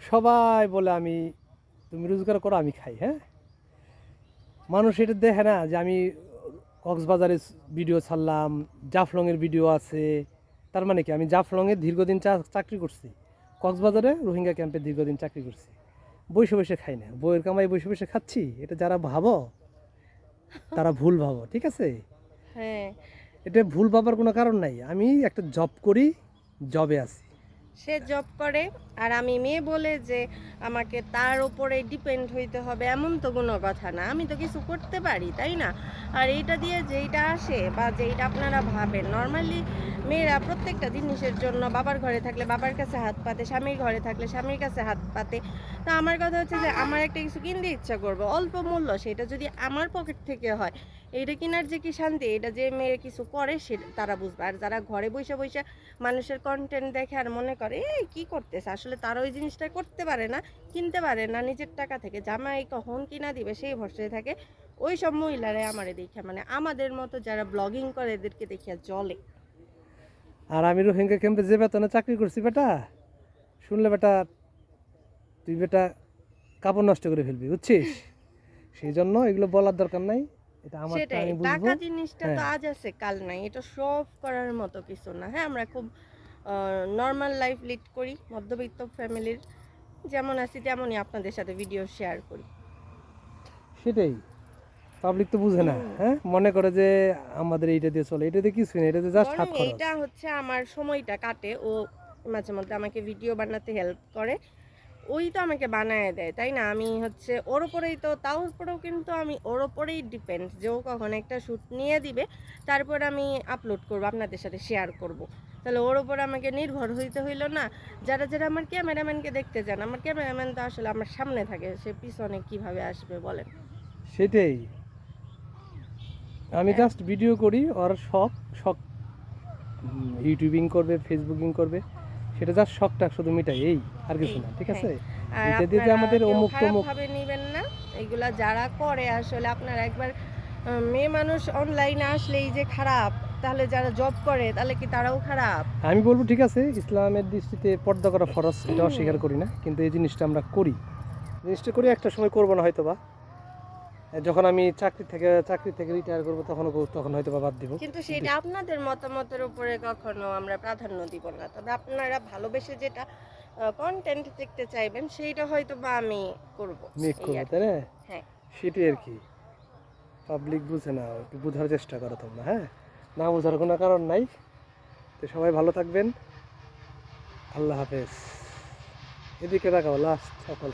সবাই বলে আমি তুমি রোজগার করো আমি খাই হ্যাঁ? মানুষ এটা দেখে না যে আমি কক্সবাজারে ভিডিও ছাড়লাম জাফলংয়ের ভিডিও আছে। তার মানে কি? আমি জাফলংয়ে দীর্ঘদিন চা- চাকরি করছি। কক্সবাজারে রোহিঙ্গা ক্যাম্পে দীর্ঘদিন চাকরি করছি। বসে বসে খাই না। বইয়ের কামাই বসে বসে খাচ্ছি। এটা যারা ভাবো তারা ভুল ভাবো ঠিক আছে? হ্যাঁ। এটা ভুল ভাবার কোনো কারণ নাই। আমি একটা জব করি জবে আছি। সে জব করে। আর আমি মেয়ে বলে যে আমাকে তার উপরে ডিপেন্ড হইতে হবে এমন তো কোনো কথা না। আমি তো কিছু করতে পারি তাই না? আর এইটা দিয়ে যেইটা আসে বা যেইটা আপনারা ভাবেন নর্মালি মেয়েরা প্রত্যেকটা জিনিসের জন্য বাবার ঘরে থাকলে বাবার কাছে হাত পাতে স্বামীর ঘরে থাকলে স্বামীর কাছে হাত পাতে। তা আমার কথা হচ্ছে যে আমার একটা কিছু কিনতে ইচ্ছা করব অল্প মূল্য সেটা যদি আমার পকেট থেকে হয় এইটা কেনার যে কি শান্তি? এটা যে মেয়ে কিছু করে সে তারা বুঝবে। আর যারা ঘরে বসে বসে মানুষের কন্টেন্ট দেখে আর মনে করে এই কি করতেছে? আসলে তারা ওই জিনিসটা করতে পারে না কিনতে পারে না নিজের টাকা থেকে। জামাই কখন কিনা দিবে সেই ভরসায় থাকে। ওই সব মহিলারাই আমারে দেখে মানে আমাদের মতো যারা ব্লগিং করে এদেরকে দেখিয়া জলে আর আমি রোহিঙ্গা ক্যাম্পে যে বেতনে চাকরি করছি বেটা শুনলে বেটা তুই বেটা কাপড় নষ্ট করে ফেলবি বুঝছিস? সেই জন্য এগুলো বলার দরকার নাই এটা আমার টাকা জিনিসটা তো হ্যাঁ। আজ আছে কাল নাই এটা সব করার মতো কিছু না। হ্যাঁ আমরা খুব নর্মাল লাইফ লিড করি মধ্যবিত্ত ফ্যামিলির যেমন আছি তেমনই আপনাদের সাথে ভিডিও শেয়ার করি। সেটাই। পাবলিক তো বুঝে না হ্যাঁ? মনে করে যে আমাদের এইটা দিয়ে চলে এটা দিয়ে কিছুই না এটা দিয়ে জাস্ট হাত এইটা হচ্ছে আমার সময়টা কাটে ও মাঝে মধ্যে আমাকে ভিডিও বানাতে হেল্প করে। ওই তো আমাকে বানায় দেয় তাই না? আমি হচ্ছে ওর উপরেই তো তাও উপরেও কিন্তু আমি ওর উপরেই ডিপেন্ড যে ও কখন একটা শ্যুট নিয়ে দিবে তারপর আমি আপলোড করব আপনাদের সাথে শেয়ার করব। তাহলে ওর উপর আমাকে নির্ভর হইতে হইল না। যারা যারা আমার ক্যামেরাম্যানকে দেখতে যান আমার ক্যামেরাম্যান তো আসলে আমার সামনে থাকে সে পিছনে কীভাবে আসবে বলেন? সেটাই। আমি জাস্ট ভিডিও করি ওর শখ শখ ইউটিউবিং করবে ফেসবুকিং করবে সেটা জাস্ট শখটা শুধু মিটাই এই আর কিছু না ঠিক আছে? আর এটা দিয়ে আমাদের অমুক তমুক ভাবে নেবেন না এগুলা যারা করে আসলে আপনারা একবার মেয়ে মানুষ অনলাইনে আসলেই যে খারাপ তাহলে যারা জব করে তাহলে কি তারাও খারাপ? আমি বলব ঠিক আছে ইসলামের দৃষ্টিতে পর্দা করা ফরজ এটা অস্বীকার করি না। কিন্তু এই জিনিসটা আমরা করি। জিনিসটা করি একটা সময় করব না হয়তো বা যখন আমি চাকরি থেকে চাকরি থেকে রিটায়ার করব তখন তখন হয়তো বাদ দিব। কিন্তু সেটা আপনাদের মতামতের উপরে কখনো আমরা প্রাধান্য দিব না। তবে আপনারা ভালোবেসে যেটা কন্টেন্ট দেখতে চাইবেন সেইটা হয়তো বা আমি করব মেক করব তাই না? হ্যাঁ। সেটাই আর কি। পাবলিক বুঝে না একটু বোঝার চেষ্টা করো তোমরা হ্যাঁ? না বোঝার কোনো কারণ নাই। তো সবাই ভালো থাকবেন। আল্লাহ হাফেজ। এদিকে রাখাও লাস্ট সকল।